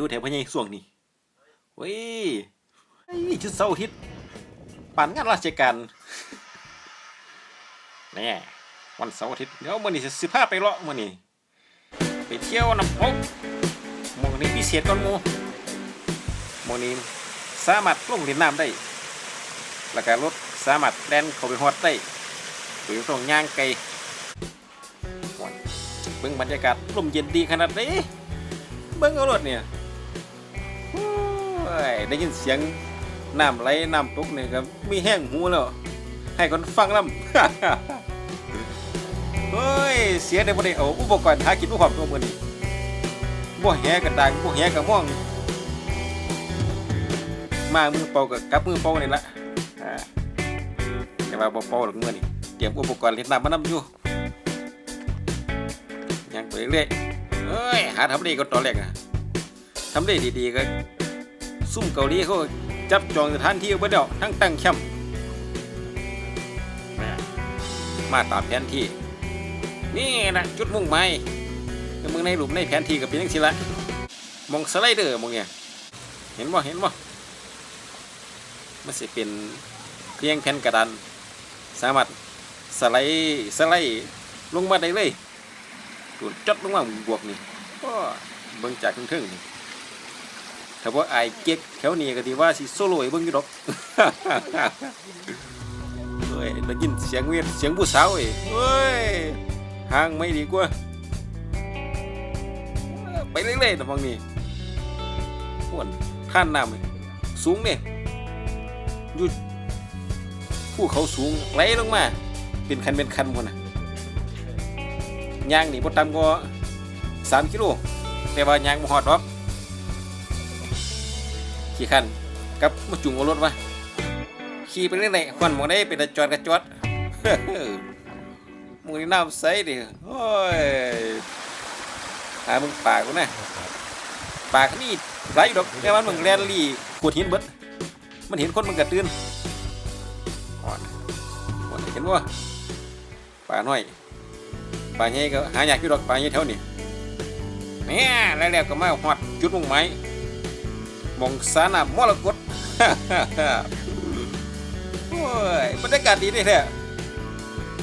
ดูแถวพะยัยส่วงนี้เว้ยชุดเสาร์อาทิตย์ปั่นงานราชการแน่วันเสาร์อาทิตย์เดี๋ยวมื้อนี้สิสิพาไปเลาะมื้อนี้ไปเที่ยวน้ำตกมื้อนี้พิเศษก่อนมูมื้อนี้สามารถลงเล่นน้ำได้แล้วก็รถสามารถแล่นเข้าไปฮอดได้หรือต้องย่างไกลเบิ่งบรรยากาศลมเย็นดีขนาดนี้เบิ่งเอารถเนี่ย ยได้ยินเสียงน้ำไหลน้ำตกเนี่ยครับมีแห้งหูแล้วให้คนฟังลำเฮ้ยเสียได้บ่ได้เอาอุปกรณ์หากินบ่พร้อมตัวมือนี้บ่แหกระดังบ่แหกระม่องมามือเป่ากับกับมือเป่านี่ละอ่าแต่ว่าบ่เป่าหรอกมือนี้เตรียมอุปกรณ์เล่นน้ำมานำอยู่ยังไปเรื่อยเอ้ยหาทำเลก็ตอนแรกอะทำเลดีๆก็ ซุ่มเกาหลีเขาจับจองสถานที่ไว้แล้วทั้งตั้งแคมป์แหม่มาตามแผนที่ นี่นะจุดมุ่งหมายแต่มึงในหลุมในแผนที่ก็เป็นจังซี่ละมองสไลเดอร์มองเนี่ยเห็นบ่เห็นบ่มันสิเป็นเพียงแผ่นกระดานสามารถสไลด์สไลด์ลงมาได้เลยตัวจัดลงมาบวกนี่ก็เบิ่งจากทึ่งนี่ ถ้าว่าไอเก๊กแถวนี้ก็ดีว่าสิโซโล่เบิ่งอยู่ดอกเฮ้ยได้ยินเสียงเวียนเสียงผู้สาวเอ้ยเฮ้ยห่างไม่ดีกว่าไปเรื่อยๆแต่บางนี่อ้วนท่านน้ำสูงเนี่ยยู่ภูเขาสูงไหลลงมา เป็นคันเป็นคันหมดนะยางนี่บ่ต่ำกว่าสามกิโลแต่ว่ายางบ่ฮอดหรอก ขี่คันกับมาจุงรถวะขี่ไปเรื่อยๆควันหมองได้เป็นจอดกระจอดมึงนี่น้ำใสดิโอ้ยหามึงปากกูนะปากนี่ไหลอยู่ดอกแต่ว่ามึงแลนลี่ขวดหินเบิดมันเห็นคนมันกระตื้นอ่อนอ่อนเห็นว่าปลาหน้อยปลาใหญ่ก็หายากอยู่ดอกปลาใหญ่แถวนี้เนี่ยแล้วๆก็มาหอดจุดมุ่งหมาย หมองสานามรกตโอ้ยบรรยากาศดีเลยแท้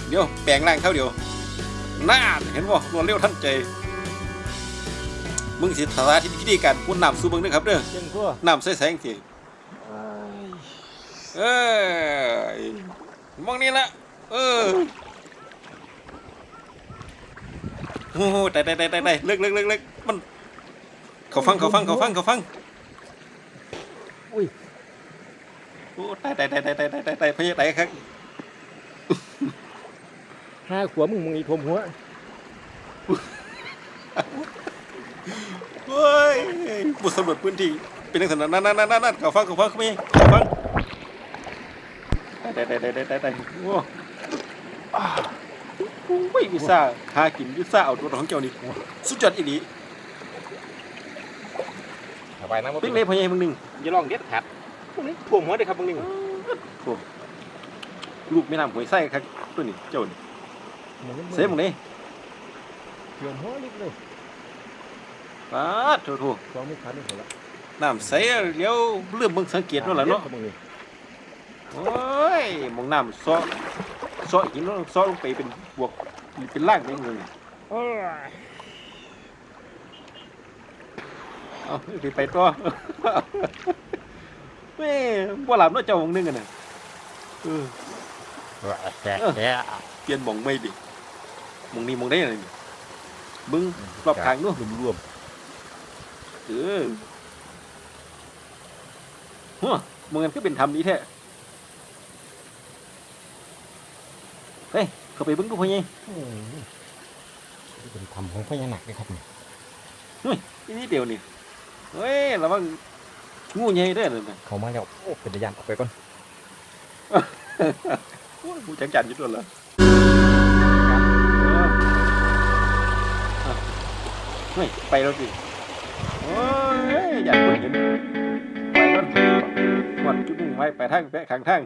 เดี๋ยวแปลงร่างเขาเดี๋ยวน่าเห็นว่ารวดเร็วทันใจ มึงสิสาธิตวิธีการพ่นน้ำสู่เบิ่งเด้อครับเด้อเจ้งตัวน้ำใสๆทีเออมองนี่ละเออโอ้โหแต่แต่แต่แต่เลิกเลิกเลิกเลิกมันเขาฟังเขาฟังเขาฟังเขาฟัง อุ้ยโอ้ตายตายตายตายตายตายตายตายพะเยตายครับห้าขวบมึงมึงอีทมหัวเฮ้ยบุตรสำรวจพื้นที่เป็นลักษณะนั้นนั่นนั่นนั่นเขาฟังเขาฟังเขาไม่เขาฟังตายตายตายตายตายตายโอ้อ้าวโอ้ยวิซ่าหากินวิซ่าเอาตัวของเจ้านี่สุดยอดอีหลี สบายนะว่าเป็นเลยพะเยมึงหนึ่งอย่าลองเด็ดขาดพวกนี้ถ่วงหัวเลยครับมึงนี่ลูกไม่นำหวยไส้ครับตัวนี้เจ้านี่เสียมึงนี่เถื่อนหัวลิบเลยป้าดโถโถสองไม่ขาดไม่หมดละน้ำใสเดี๋ยวเริ่มเบิ่งสังเกตแล้วล่ะเนาะมึงนี่โอ้ยมองน้ำซ้อซ้อหินลงซ้อลงไปเป็นบวกเป็นล่างเป็นเงิน โอ้ย เอาไปไปต่อเว้ยบ่หลับเนาะเจ้าของนึงกันน่ะเออแก่แก่เปลี่ยนหมองไม่ดิหมองนี้หมองได้น่ะนี่เบิ่งรอบข้างเนาะรวมรวมเออหัวมึงกันก็เป็นทำนี้แท้เฮ้ยเข้าไปเบิ้งดูพ่อใหญ่เป็นทำของพญานาคเลยครับนี่ที่นี่เดียวนี่ เฮ้ยระวังงูใหญ่เด้อนั่นน่ะเขามาแล้วโอ้เป็นตะยานออกไปก่อนโอ้ยกูจังจันอยู่ตัวละเฮ้ยไปแล้วสิโอ้ยอยากคนเห็นไปก่อนหมดจุดมุ่งไว้ไปทางแปะข้างทาง